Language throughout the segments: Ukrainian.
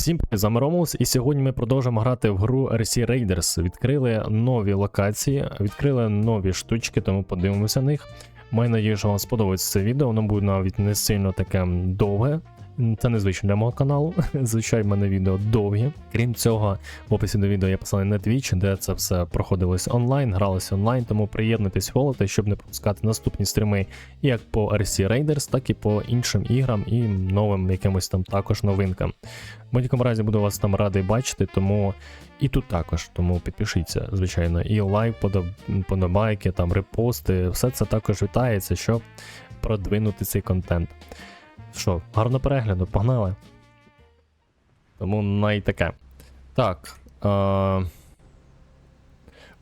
Всім привіт, Ромулс, і сьогодні ми продовжимо грати в гру RC Raiders. Відкрили нові локації, відкрили нові штучки, тому подивимося на них. Маю надію, що вам сподобається це відео, воно буде навіть не сильно таке довге. Це незвично для мого каналу. Звичайно, в мене відео довгі. Крім цього, в описі до відео є посилання на Twitch, де це все проходилось онлайн, гралося онлайн, тому приєднуйтесь, фолити, щоб не пропускати наступні стріми як по RC Raiders, так і по іншим іграм і новим якимось там також новинкам. В будь-якому разі буду вас там радий бачити, тому і тут також. Тому підпишіться, звичайно, і лайк, подобайки, там репости, все це також вітається, щоб продвинути цей контент. Що, гарно перегляду, погнали. Тому най таке. Так. Е...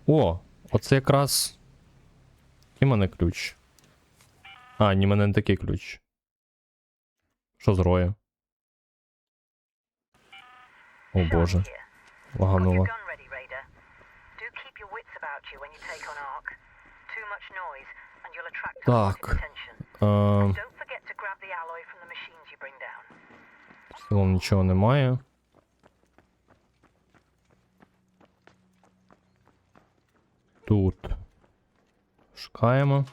О, оце якраз. І мене ключ. А, ні, мене не такий ключ. Що з роя? О боже. Лагануло. your gun в нічого немає. Тут. Шукаємо.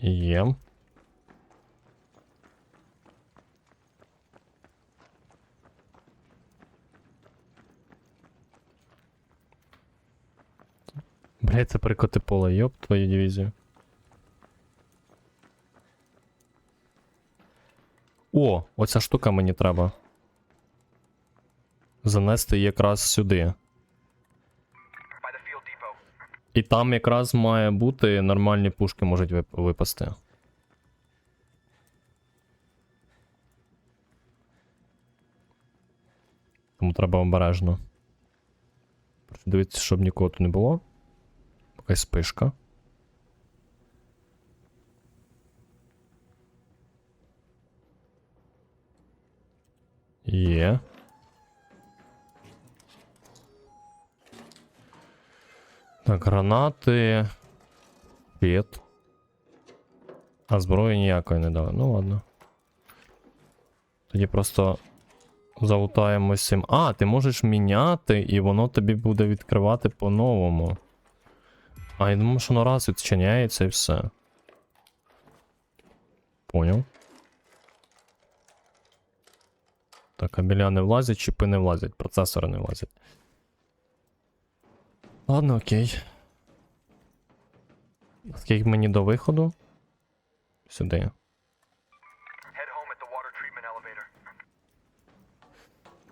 Є. Блять, це прикоти поле, йоп, твою дивізію. О, оця штука мені треба. Занести якраз сюди. І там якраз має бути нормальні пушки можуть вип- випасти. Тому треба обережно. Дивіться, щоб нікого тут не було. Якась спишка. Є. Так, гранати. Пет. А зброї ніякої не дали. Ну ладно. Тоді просто залутаємось цим. А, ти можеш міняти, і воно тобі буде відкривати по-новому. А, я думаю, що воно раз відчиняється і все. Поняв. Так, кабеля не влазять, чіпи не влазять, процесори не влазять. Ладно, окей. Скільки мені до виходу? Сюди.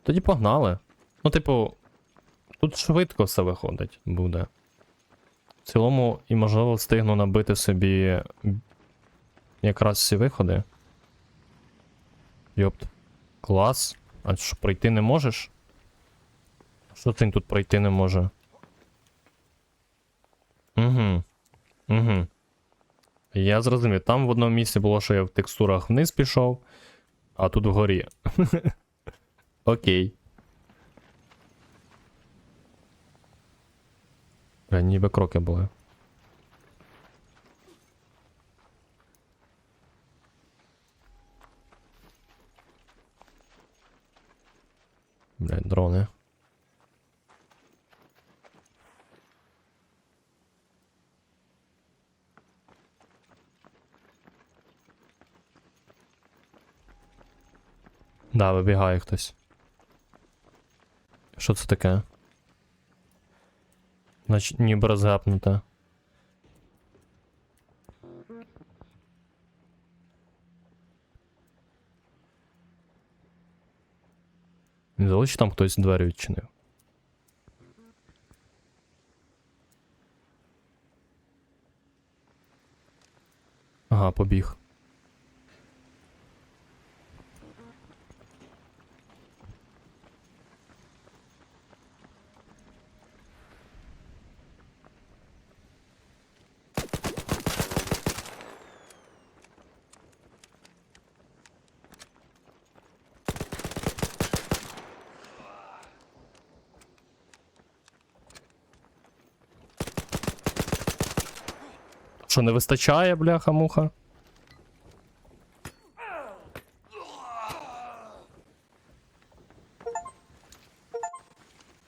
Тоді погнали. Ну, типу, тут швидко все виходить буде. Цілому, і можливо встигну набити собі якраз всі виходи. Йопт. Клас. А що, пройти не можеш? Що ти тут пройти не може? Угу. Угу. Я зрозумів. Там в одному місці було, що я в текстурах вниз пішов, а тут вгорі. Окей. Бля, ніби кроки були. Блядь, дрони. Да, вибігає хтось. Що це таке? Значить, ніби розгапнуте. Не здалося, що там хтось двері відчинив. Ага, побіг. Що, не вистачає, бляха-муха?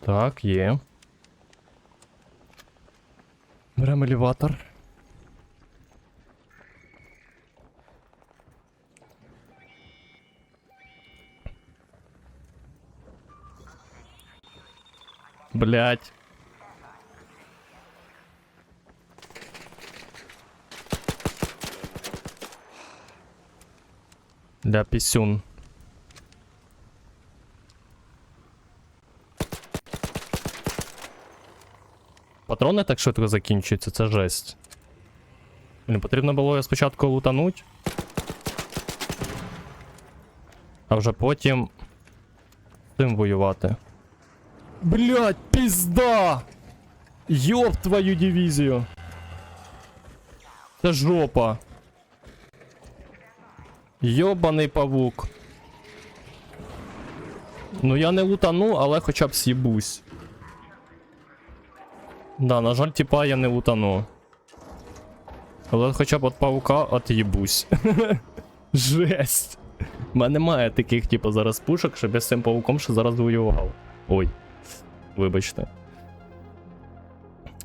Так, є. Беремо елеватор. Блять. Для пісюн. Патрони так швидко закінчуються, це жесть. Блін, потрібно було спочатку лутануть. А вже потім тим воювати. Блять, пізда! Йоп твою дивізію. Це жопа. Йобаний павук. Ну я не лутану, але хоча б с'їбусь. Да, на жаль, типа я не лутану. Але хоча б от паука от'їбусь. Жесть. У мене немає таких, типу, зараз пушок, щоб я з цим пауком ще зараз воював. Ой. Вибачте.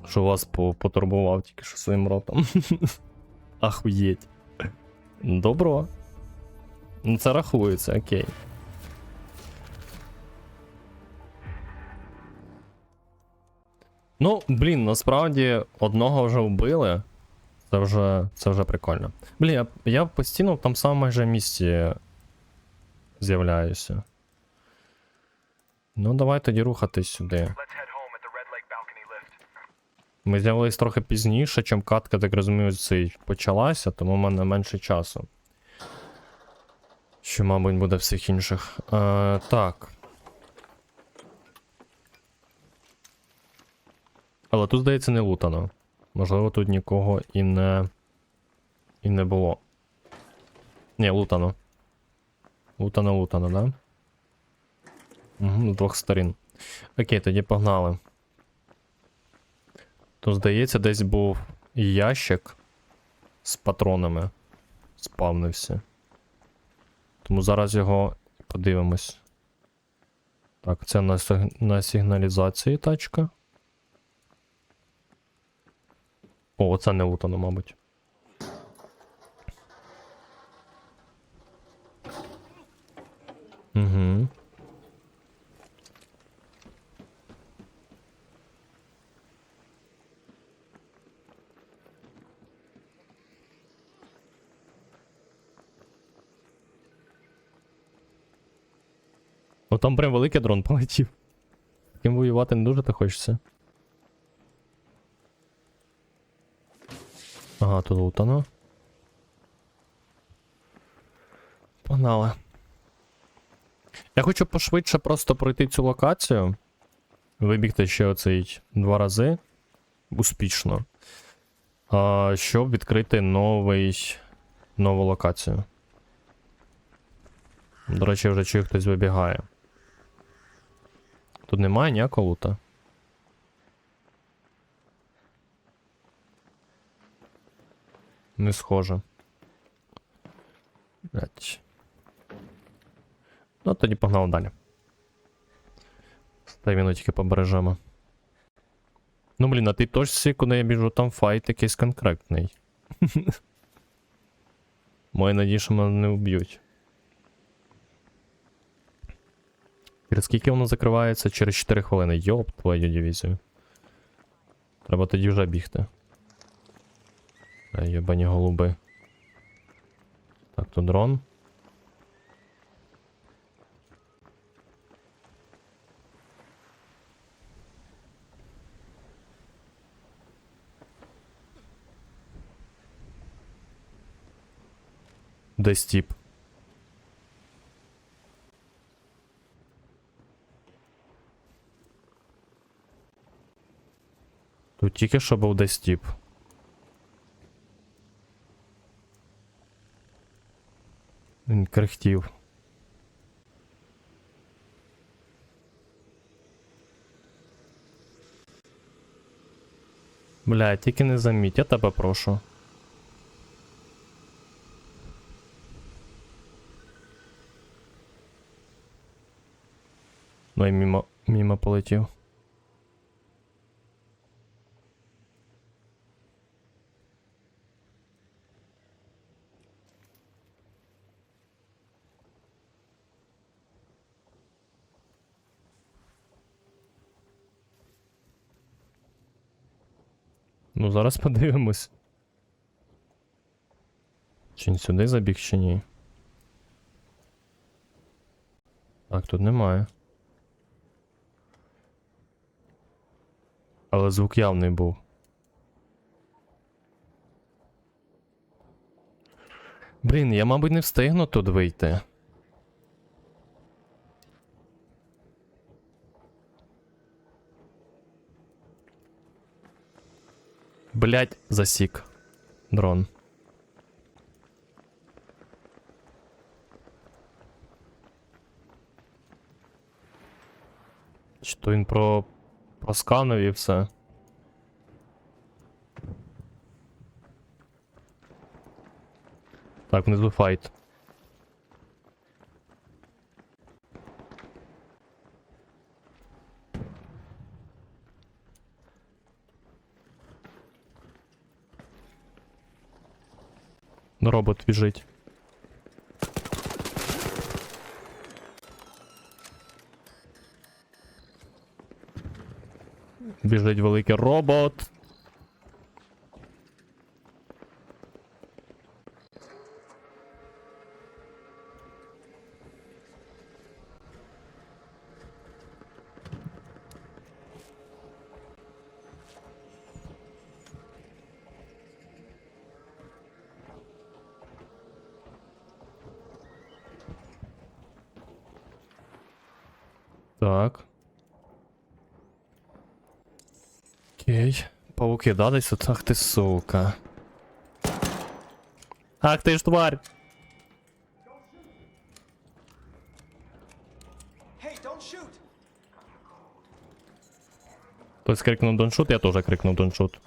Що вас потурбував тільки що своїм ротом. Ахуєть. Добро. Ну це рахується, окей. Ну, блін, насправді одного вже вбили. Це вже, це вже прикольно. Блін, я, я постійно в тому самому майже місці з'являюся. Ну, давай тоді рухатись сюди. Ми з'явились трохи пізніше, чим катка, так розумію, цей почалася, тому в мене менше часу. Що, мабуть, буде всіх інших. Е, так. Але тут, здається, не лутано. Можливо, тут нікого і не. І не було. Ні, лутано. Лутано, лутано, да? Угу, з двох сторін. Окей, тоді погнали. То, здається, десь був ящик з патронами. Спавнився. Тому зараз його подивимось. Так, це на, на сигналізації тачка. О, це не утоно, мабуть. Угу. Ну там прям великий дрон полетів. Таким воювати не дуже то хочеться. Ага, тут лутано. Погнали. Я хочу пошвидше просто пройти цю локацію. Вибігти ще оцей два рази. Успішно. А, щоб відкрити новий. нову локацію. До речі, вже чую, хтось вибігає. Тут немає ніякого лута. Не схоже. Блять. Ну, тоді погнали далі. Стай минутики побережемо. Ну, блін, а ти точці, куди я біжу, там файт якийсь конкретний. Мої надії, що мене не вб'ють. Через скільки воно закривається? Через 4 хвилини. Йоп, твою дивізію. Треба тоді вже бігти. А єбані голуби. Так, тут дрон. Де стіп? Тут тільки що був десь тіп. Він кряхтів. Бля, тільки не заміть, я тебе прошу. Ну і мимо, мимо полетів. Ну, зараз подивимось. Чи він сюди забіг, чи ні? Так, тут немає. Але звук явний був. Блін, я, мабуть, не встигну тут вийти. Блять, засік. Дрон. Чи то він про. просканив і все. Так, внизу файт. Робот біжить. Біжить великий робот. Да, десь тут? Ах ти сука. Ах ти ж тварь! Хтось крикнув доншут, я теж крикнув доншут.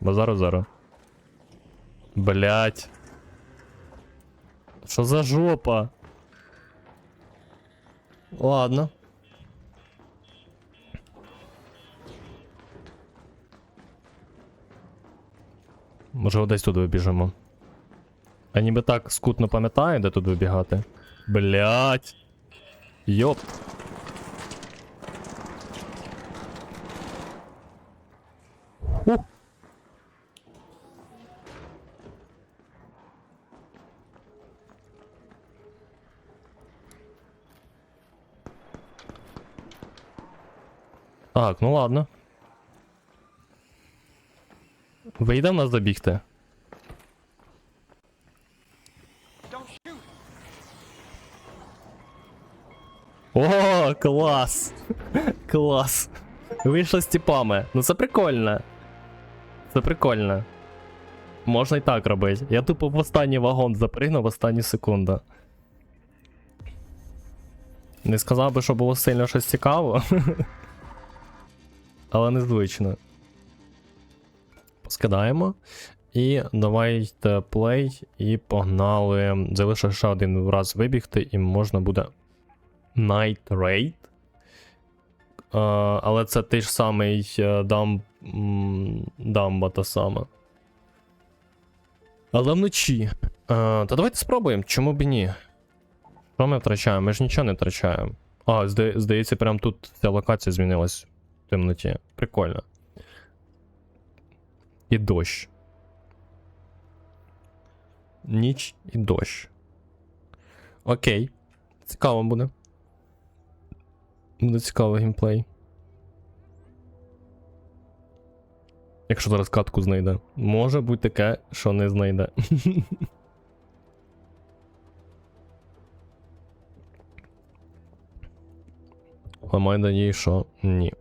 Базару зараз. Блять. Що за жопа? Ладно. Може, десь тут вибіжимо. А ніби так скутно пам'ятаю, де тут вибігати. Блять. Йоп. Ух. Так, ну ладно. Вийде в нас забігти. О, клас! Клас! Вийшло з типами. Ну це прикольно. Це прикольно. Можна і так робити. Я тупо в останній вагон запригнув в останню секунду. Не сказав би, що було сильно щось цікаво. Але незвично. Поскидаємо. І давайте плей. І погнали. Залишив ще один раз вибігти, і можна буде Night Raid. Е, але це той ж самий е, дам, м, дамба та сама. Але вночі. Е, та давайте спробуємо, чому б ні. Що ми втрачаємо? Ми ж нічого не втрачаємо. А, здається, прям тут ця локація змінилась в темноті. Прикольно. І дощ. Ніч і дощ. Окей. Цікаво буде. Буде цікавий геймплей. Якщо зараз катку знайде. Може бути таке, що не знайде. А маю надію, що ні.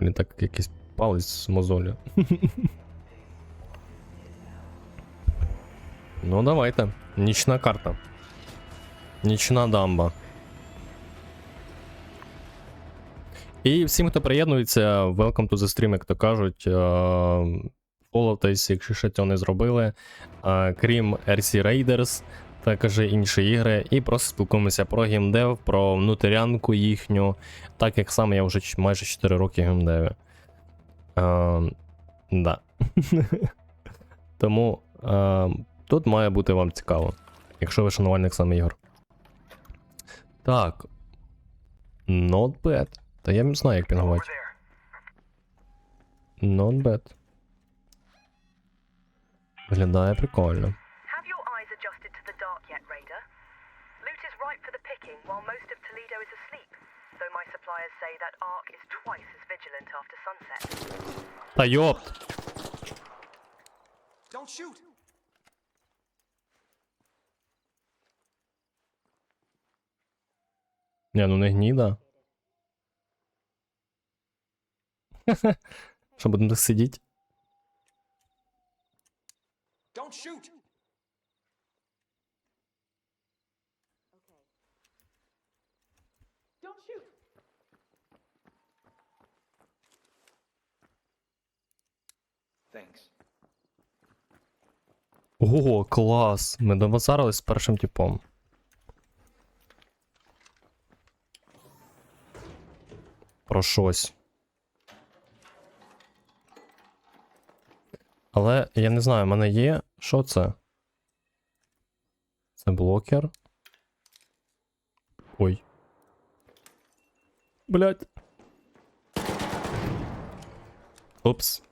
Блін, так якийсь палець з мозолі. Ну, давайте. Нічна карта. Нічна дамба. І всім, хто приєднується, welcome to the stream, як то кажуть. Фоловтесь, якщо ще цього не зробили. Е, Крім RC Raiders також інші ігри, і просто спілкуємося про геймдев, про внутрянку їхню, так як сам я вже майже 4 роки геймдеві. Е, да. Тому е, тут має бути вам цікаво, якщо ви шанувальник саме ігор. Так. Not bad. Та я не знаю, як пінгувати. Not bad. Виглядає прикольно. Have your eyes adjusted Не, ну не гніда. Що будемо так сидіти? Ого, клас! Ми домазарились з першим типом. Про щось. Але я не знаю, в мене є. Що це? Це блокер. Ой. Блять. Упс.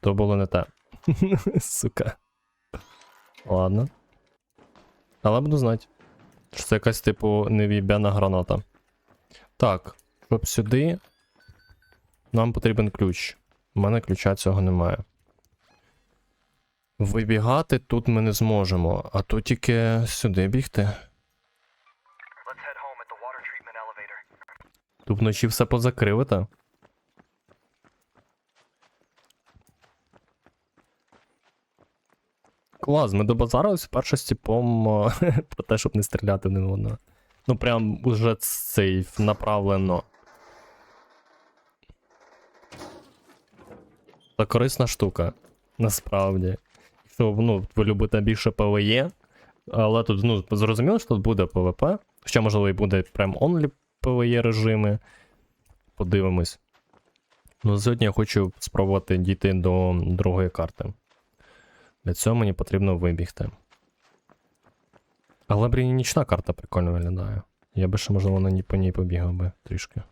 То було не те. Сука. Ладно. Але буду знати. Що це якась, типу, невіб'яна граната. Так, щоб сюди. Нам потрібен ключ. У мене ключа цього немає. Вибігати тут ми не зможемо, а тут тільки сюди бігти. Тут вночі все позакривите. Клас, ми добазарились вперше з типом про те, щоб не стріляти в одного. Ну, прям уже сейф направлено. Це корисна штука, насправді. Якщо ну, ви любите більше PvE, але тут ну, зрозуміло, що тут буде PvP. Ще, можливо, і буде прям only PvE режими. Подивимось. Ну, сьогодні я хочу спробувати дійти до другої карти. Для цього мені потрібно вибігти. Але блін, і нічна карта прикольно виглядає. Я би ще, можливо, на по ній побігав би трішки.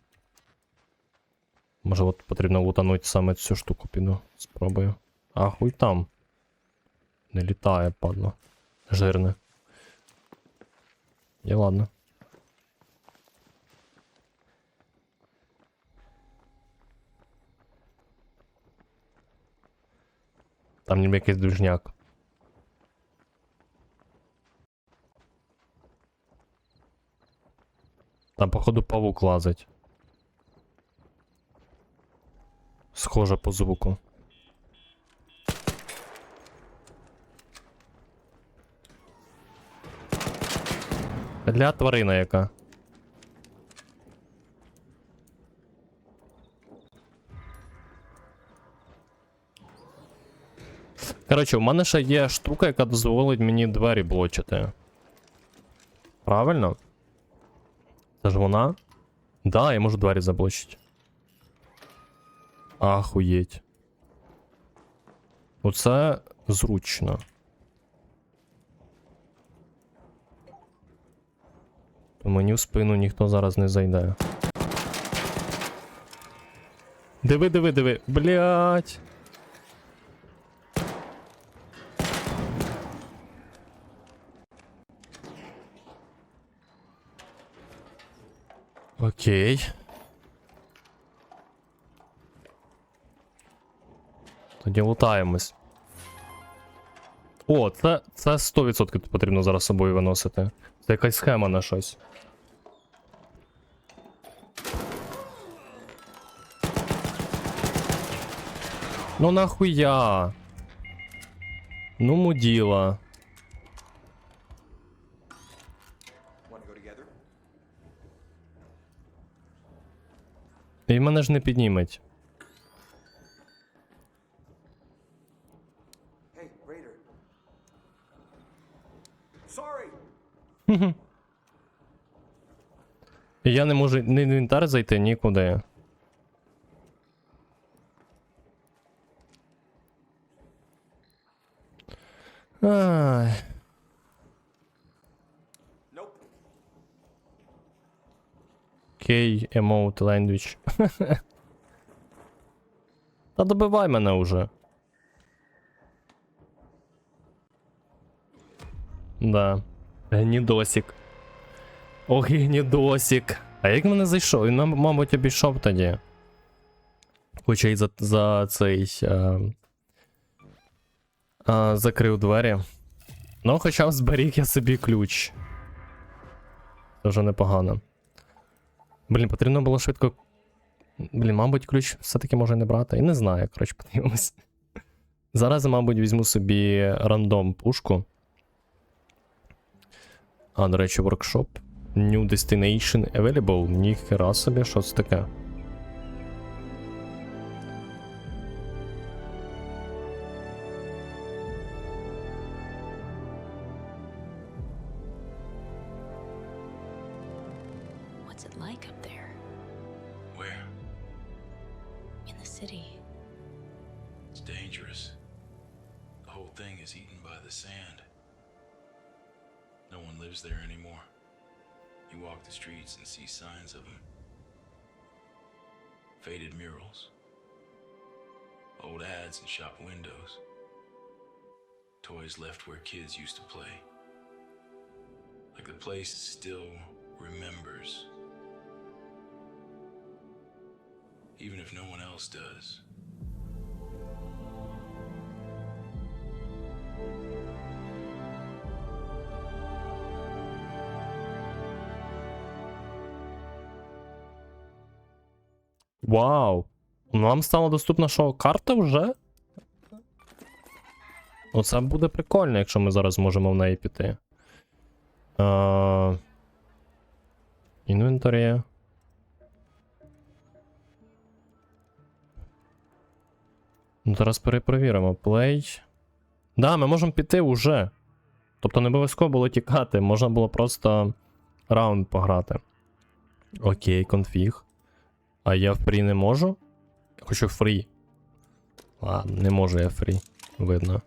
Може, от потрібно лутанути саме цю штуку піду. Спробую. А хуй там. Не літає, падло. Жирне. І ладно. Там ніби якийсь дружняк. Там, походу, павук лазить. Схоже по звуку. Для тварина яка. Коротше, у мене ще є штука, яка дозволить мені двері блочити. Правильно? Це ж вона? Да, я можу двері заблочити. Ахуєть. Оце зручно. То мені в спину ніхто зараз не зайде. Диви, диви, диви. Блять. Окей. Тоді лутаємось. О, це, це 100% потрібно зараз собою виносити. Це якась схема на щось. Ну нахуя? Ну муділа. І мене ж не підніметь. Hey, І я не можу ні інвентар зайти нікуди. Ай. Кей emote language. Та добивай мене уже. Да. Гнідосік. Ох, і гнідосік. А як мене зайшов? Він, мабуть, обійшов тоді. Хоча й за, за цей. А, а, закрив двері. Ну, хоча зберіг я собі ключ. Це вже непогано. Блін, потрібно було швидко. Блін, мабуть, ключ все-таки може не брати. І не знаю, коротше, подивимось. Зараз, мабуть, візьму собі рандом пушку. А, до речі, воркшоп. New Destination Available. Ніхера собі, що це таке? Вау! Нам стала доступна що, карта вже? Оце буде прикольно, якщо ми зараз зможемо в неї піти. Інвентарі. Ну, зараз перепровіримо. Play. Да, ми можемо піти уже. Тобто не обов'язково було тікати, можна було просто раунд пограти. Окей, конфіг. А я фрі не можу? Хочу фрі. Ладно, не можу я фрі. Видно.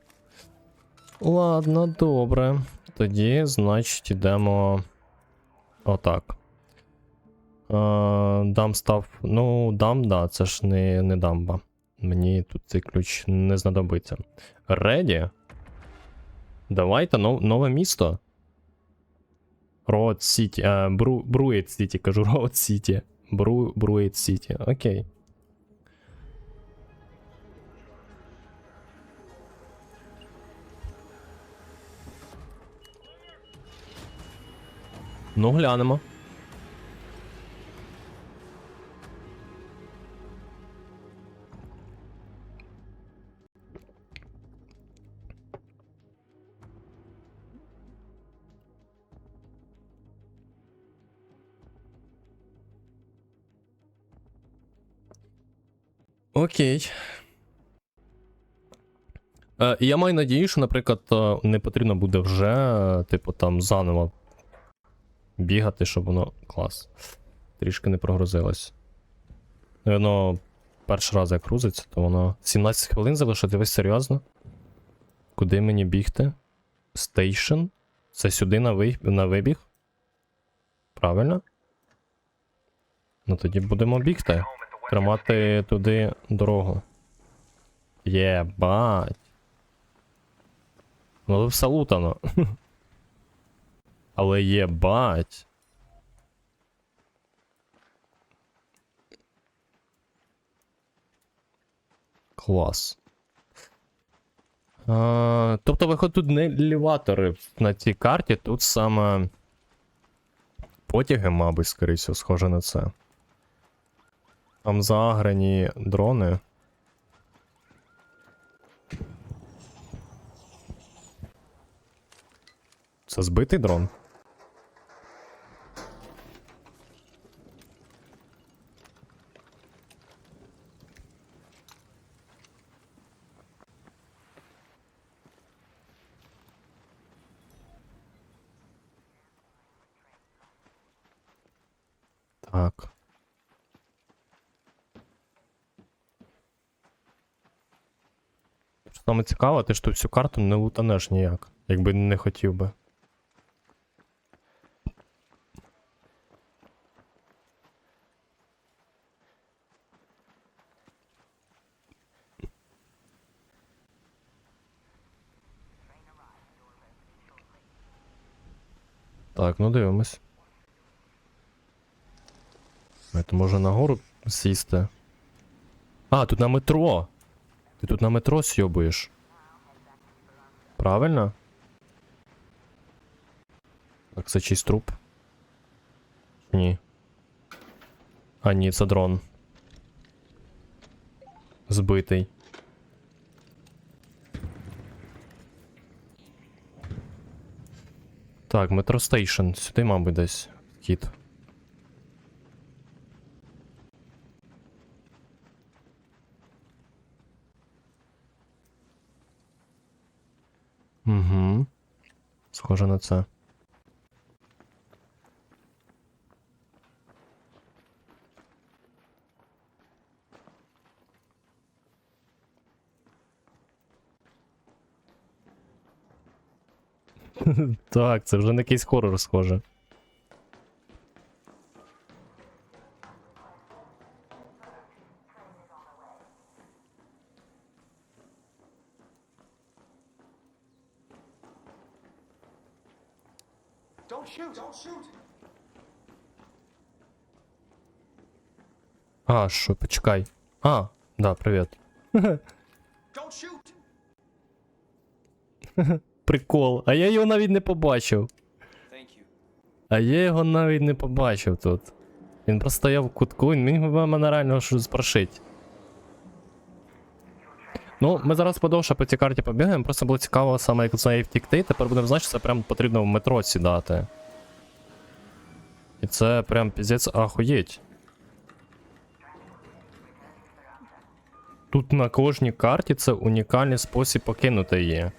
Ладно, добре. Тоді, значить, йдемо. Отак. Дам став. Ну, дам, да, це ж не, не дамба. Мені тут цей ключ не знадобиться. Реді? Давайте нов, нове місто. Роуд Сіті. Е, Бру, Бруїт Сіті, кажу, Роуд Сіті. Бру, Бруїт Сіті. Окей. Ну, глянемо. Окей. Е, я маю надію, що, наприклад, е, не потрібно буде вже, е, типу, там заново бігати, щоб воно. Клас. Трішки не прогрузилось. Воно перший раз як грузиться, то воно. 17 хвилин залишити, ви серйозно? Куди мені бігти? Стейшн? Це сюди на, ви... на вибіг? Правильно? Ну тоді будемо бігти. Тримати туди дорогу. Єбать. Ну все лутано. Але єбать. Клас. А, тобто, виходить, тут не елеватори на цій карті, тут саме потяги, мабуть, скоріше, схоже на це. Там заграні дрони. Це збитий дрон? Так. Саме цікаво, ти тут всю карту не лутанеш ніяк, якби не хотів би. Так, ну дивимось. Це може нагору сісти. А, тут на метро. Ти тут на метро сьобуєш. Правильно? Так, це чийсь труп. Ні. А, ні, це дрон. Збитий. Так, метро стейшн. Сюди, мабуть, десь. Кіт. Угу. Схоже на це. Так, це вже на якийсь хорор схоже. Don't shoot! Don't shoot! А, що, почекай. А, да, привіт. Don't shoot! Прикол. А я його навіть не побачив. Thank you. А я його навіть не побачив тут. Він просто стояв в кутку, він міг би мене реально щось спрошить. Ну, ми зараз подовше по цій карті побігаємо, просто було цікаво саме як з неї втікти, тепер будемо знати, що це прям потрібно в метро сідати. І це прям піздець ахуєть. Тут на кожній карті це унікальний спосіб покинути її.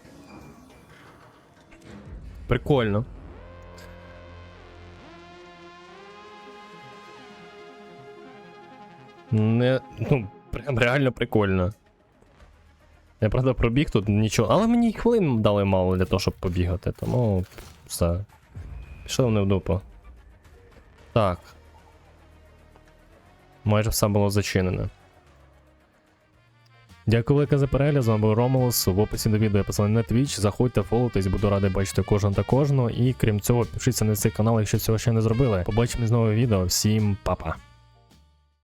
Прикольно. Не. Ну, прям реально прикольно. Я правда пробіг тут нічого. Але мені хвилин дали мало для того, щоб побігати, тому все. Пішли вони в дупу. Так. Майже все було зачинене. Дякую велике за перегляд. З вами був Ромулус. В описі до відео я посилання на Twitch. Заходьте, фолотись, буду радий бачити кожен та кожного. І крім цього, підпишіться на цей канал, якщо цього ще не зробили. Побачимось знову відео. Всім па-па.